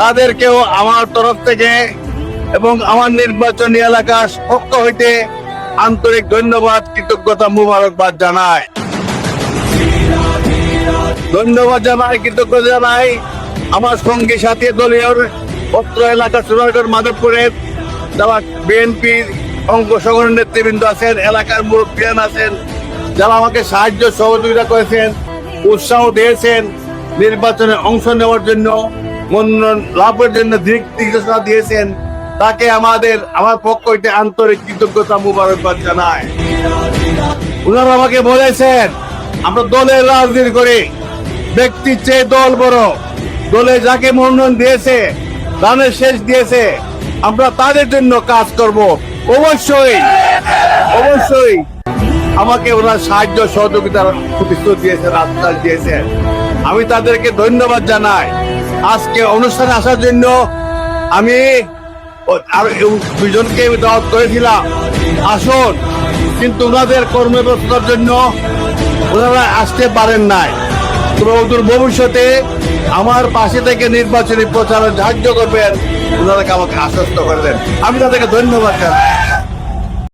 তাদেরকেও আমার তরফ থেকে এবং আমার নির্বাচনী এলাকার পক্ষ হইতে আন্তরিক ধন্যবাদ, কৃতজ্ঞতা, মুবারকবাদ জানায় ধন্যবাদ জানাই, কৃতজ্ঞতা জানাই আমার সঙ্গী সাথী দলীয় পত্র এলাকা সোনারগড় মাধবপুরের যারা বিএনপির অঙ্গ সংগঠনের নেতৃবৃন্দ আছেন, এলাকার মুরব্বিয়ান আছেন, যারা আমাকে সাহায্য সহযোগিতা করেছেন, উৎসাহ দিয়েছেন নির্বাচনে অংশ নেওয়ার জন্য। লাভের জন্য দিক নির্দেশনা দিয়েছেন, তাকে আমাদের, আমার পক্ষ হইতে আন্তরিক কৃতজ্ঞতা মুবারকবাদ জানায় ওনারা আমাকে বলেছেন, আমরা দলের রাজনীতি করি ব্যক্তির চেয়ে দল বড়। দলে যাকে মনোনয়ন দিয়েছে দানের শেষ দিয়েছে, আমরা তাদের জন্য কাজ করব। অবশ্যই অবশ্যই আমাকে ওনার সাহায্য সহযোগিতার প্রতিশ্রুতি দিয়েছেন, আশ্বাস দিয়েছেন। আমি তাদেরকে ধন্যবাদ জানাই। আজকে অনুষ্ঠানে আসার জন্য আমি আর দুজনকে দাওয়াত করেছিলাম। আসুন, কিন্তু ওনাদের কর্মব্যস্ততার জন্য ওনারা আসতে পারেন নাই। তবে অদূর ভবিষ্যতে আমার পাশে থেকে নির্বাচনী প্রচারে সাহায্য করবেন। ওনারাকে আমাকে আশ্বস্ত করে দেন আমি তাদেরকে ধন্যবাদ জানাই।